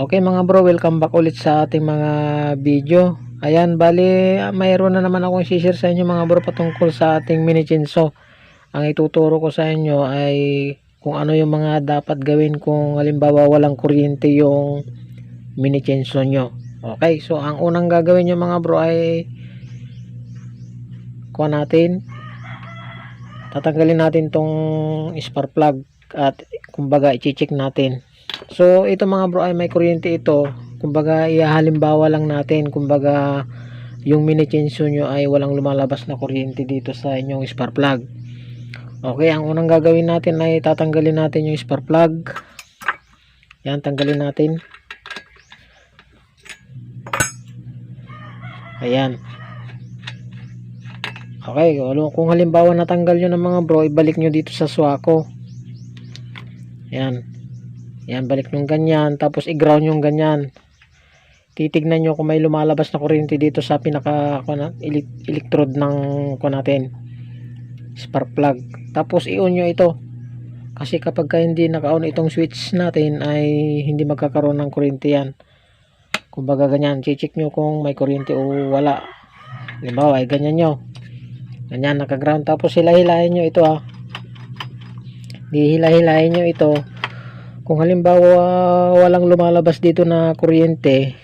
Okay mga bro, welcome back ulit sa ating mga video. Ayan, bali mayroon na naman akong share sa inyo mga bro patungkol sa ating mini chainsaw. Ang ituturo ko sa inyo ay kung ano yung mga dapat gawin kung halimbawa walang kuryente yung mini chainsaw nyo. Okay, so ang unang gagawin nyo mga bro ay kuha natin tatanggalin natin tong spark plug at kumbaga i-check natin So, ito mga bro ay may kuryente ito. Kumbaga, ihalimbawa lang natin. Kumbaga, yung mini chainsaw nyo ay walang lumalabas na kuryente dito sa inyong spark plug. Okay, ang unang gagawin natin ay tatanggalin natin yung spark plug. Yan, tanggalin natin. Ayan. Okay, kung halimbawa natanggal nyo ng mga bro, ibalik nyo dito sa swako. Yan. Yan, balik nyung ganyan. Tapos i-ground yung ganyan. Titignan nyo kung may lumalabas na kuryente dito sa pinaka elec- electrode ng kuwan natin. Spark plug. Tapos i-on nyo ito. Kasi kapag ka hindi naka-on itong switch natin ay hindi magkakaroon ng kuryente yan. Kumbaga ganyan. Check nyo kung may kuryente o wala. Halimbawa ay ganyan nyo. Ganyan naka-ground. Tapos hila-hilahin nyo ito ah. Di hila-hilahin nyo ito kung halimbawa walang lumalabas dito na kuryente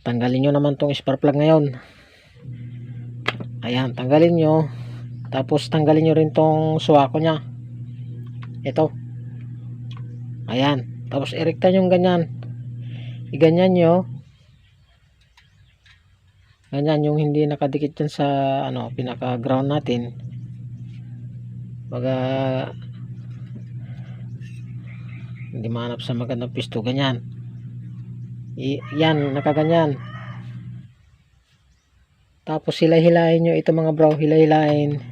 tanggalin nyo naman tong spark plug ngayon. Ayan tanggalin nyo. Tapos tanggalin nyo rin tong suwako nya ito. Ayan. Tapos erekta nyo ganyan. Iganyan nyo. Ganyan yung hindi nakadikit dyan sa ano pinaka ground natin. Baga hindi mahanap sa magandang pisto ganyan. I, yan nakaganyan. Tapos hila-hilahin nyo ito mga bro hila-hilahin.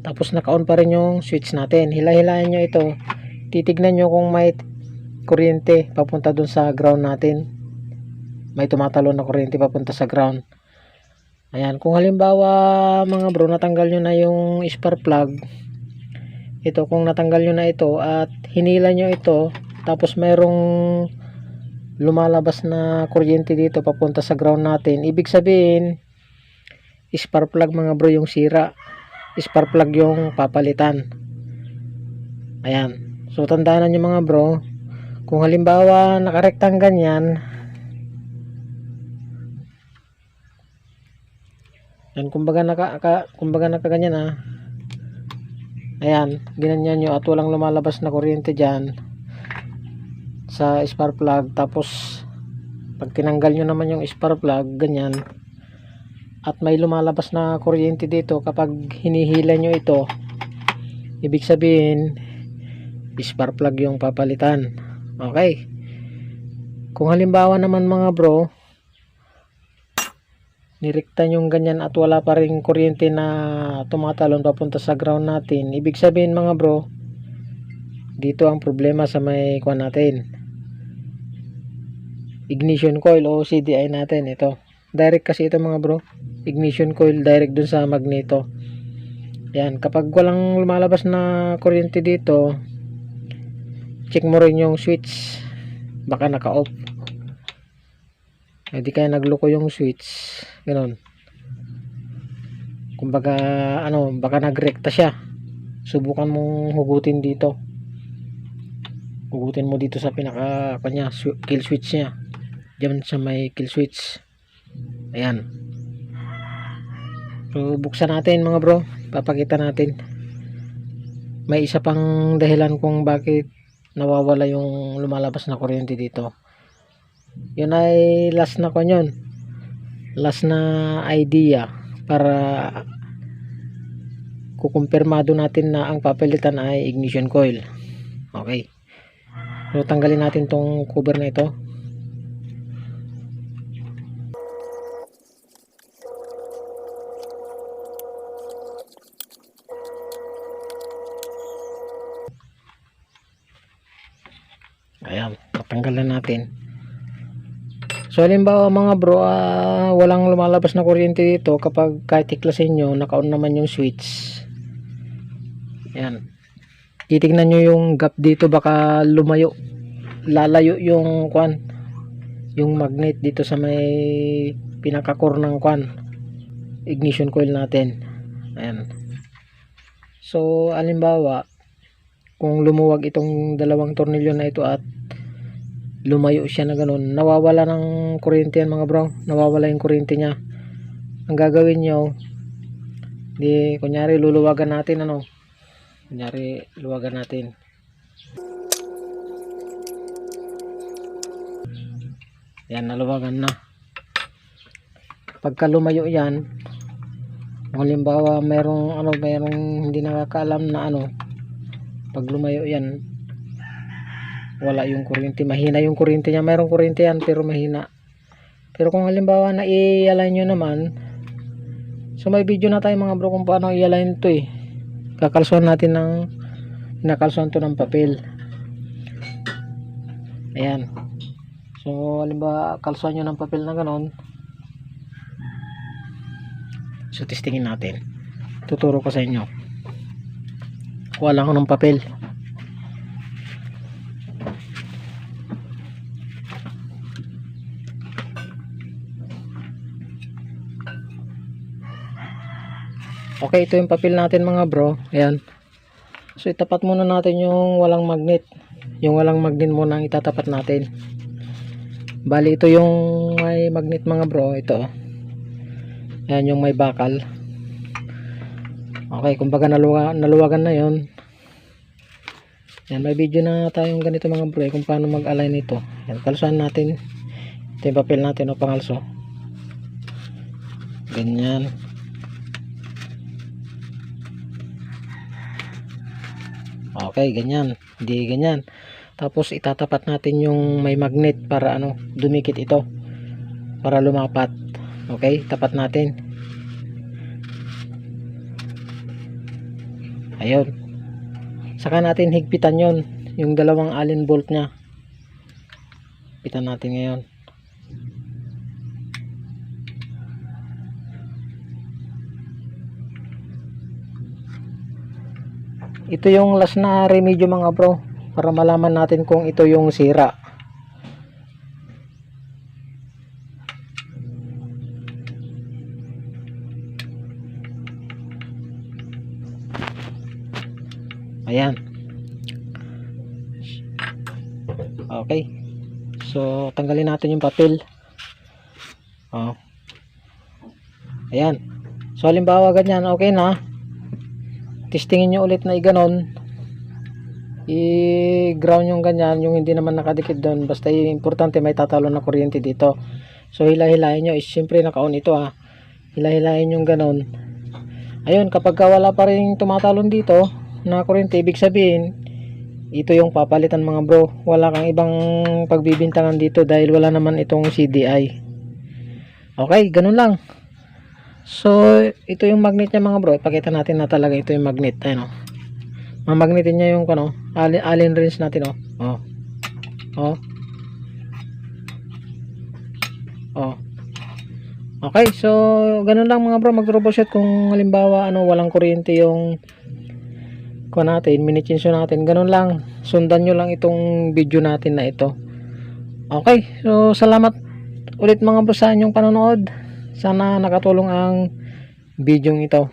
Tapos naka-on pa rin yung switch natin. Hila-hilahin nyo ito. Titignan nyo kung may kuryente papunta dun sa ground natin. May tumatalo na kuryente papunta sa ground. Ayan kung halimbawa mga bro natanggal nyo na yung spark plug ito kung natanggal nyo na ito at hinila nyo ito tapos mayroong lumalabas na kuryente dito papunta sa ground natin ibig sabihin spark plug mga bro yung sira. Spark plug yung papalitan. Ayan. So tandaan nyo mga bro kung halimbawa nakarektang ganyan yan kumbaga naka, ka, kumbaga nakaganyan ah ayan ginanyan nyo at walang lumalabas na kuryente dyan sa spark plug. Tapos pag tinanggal nyo naman yung spark plug ganyan. At may lumalabas na kuryente dito kapag hinihila nyo ito ibig sabihin spark plug yung papalitan. Okay. Kung halimbawa naman mga bro nirekta yung ganyan at wala pa rin kuryente na tumatalon papunta sa ground natin. Ibig sabihin mga bro dito ang problema sa may kuha natin. Ignition coil o CDI natin ito. Direct kasi ito mga bro. Ignition coil direct dun sa magneto. Yan kapag walang lumalabas na kuryente dito check mo rin yung switch. Baka naka off hindi kaya nagloko yung switch ganun. Kumbaga ano baka nagrekta siya. Subukan mong hugutin dito. Hugutin mo dito sa pinaka kanya kill switch niya. Diyan sa may kill switch. Ayan. So buksan natin mga bro. Papakita natin. May isa pang dahilan kung bakit nawawala yung lumalabas na kuryente dito. Yun ay last na ko yun last na idea para kukumpirmado natin na ang papalitan ay ignition coil. Okay. So tanggalin natin tong cover na ito. Ayan tatanggal na natin So halimbawa mga bro, ah, walang lumalabas na kuryente dito kapag kahit iklasin nyo, naka-on naman yung switch. Yan. Titignan nyo yung gap dito baka lumayo. lalayo yung kwan yung magnet dito sa may pinaka-core ng kwan ignition coil natin ayan so alimbawa kung lumuwag itong dalawang tornilyo na ito at lumayo siya na ganun. Nawawala ng kuryente yan mga bro. Nawawala yung kuryente niya. Ang gagawin nyo di kunyari luluwagan natin ano? Kunyari luwagan natin. Yan naluwagan na. Pagka lumayo yan halimbawa merong ano merong hindi nakakaalam na ano pag lumayo yan wala yung kuryente. Mahina yung kuryente niya. Merong kuryente yan pero mahina. Pero kung halimbawa na i-align nyo naman so may video na tayo mga bro kung paano i-align to eh. Kakalsuhan natin ng nakalsuhan to ng papel. Ayan. So halimbawa kalsuhan nyo ng papel na ganon so testingin natin. Tuturo ko sa inyo. Kuha lang ako ng papel Okay, ito yung papel natin mga bro. Ayan. So itapat muna natin yung walang magnet. Yung walang magnet muna ang itatapat natin. Bali ito yung may magnet mga bro. Ito. Ayan yung may bakal. Okay, kumbaga naluwa, naluwagan na yon. Ayan, may video na tayong ganito mga bro. eh, Kung paano mag-align ito. Ayan, kalsuhan natin. Ito yung papel natin o pangalso. Ganyan. Okay, ganyan. Hindi ganyan. Tapos itatapat natin yung may magnet para ano, dumikit ito. Para lumapat. Okay, tapat natin. Ayun. Saka natin higpitan yon yung dalawang allen bolt niya. Higpitan natin ngayon. Ito yung last na remedyo mga bro para malaman natin kung ito yung sira. Ayan. Okay. So tanggalin natin yung papel. Oh. ayan. So halimbawa ganyan okay na testingin nyo ulit na iganon. I-ground yung ganyan yung hindi naman nakadikit doon. Basta yung importante may tatalo na kuryente dito. So hila-hilahin nyo. Is syempre naka-on ito ha hila-hilahin yung ganon. Ayun kapag ka wala pa rin tumatalon dito na kuryente ibig sabihin ito yung papalitan mga bro. Wala kang ibang pagbibintangan dito dahil wala naman itong CDI okay ganun lang So, ito yung magnet niya mga bro. Ipakita natin na talaga ito yung magnet. Ayun o. Mamagnetin niya yung ano, allen, allen wrench natin o. Oh. Oh. Oh. Okay, so ganun lang mga bro mag-troubleshoot kung halimbawa ano walang kuryente yung ko natin, minichinso natin. Ganun lang. Sundan nyo lang itong video natin na ito. Okay, so salamat ulit mga bro sa inyong panonood. Sana nakatulong ang video ito.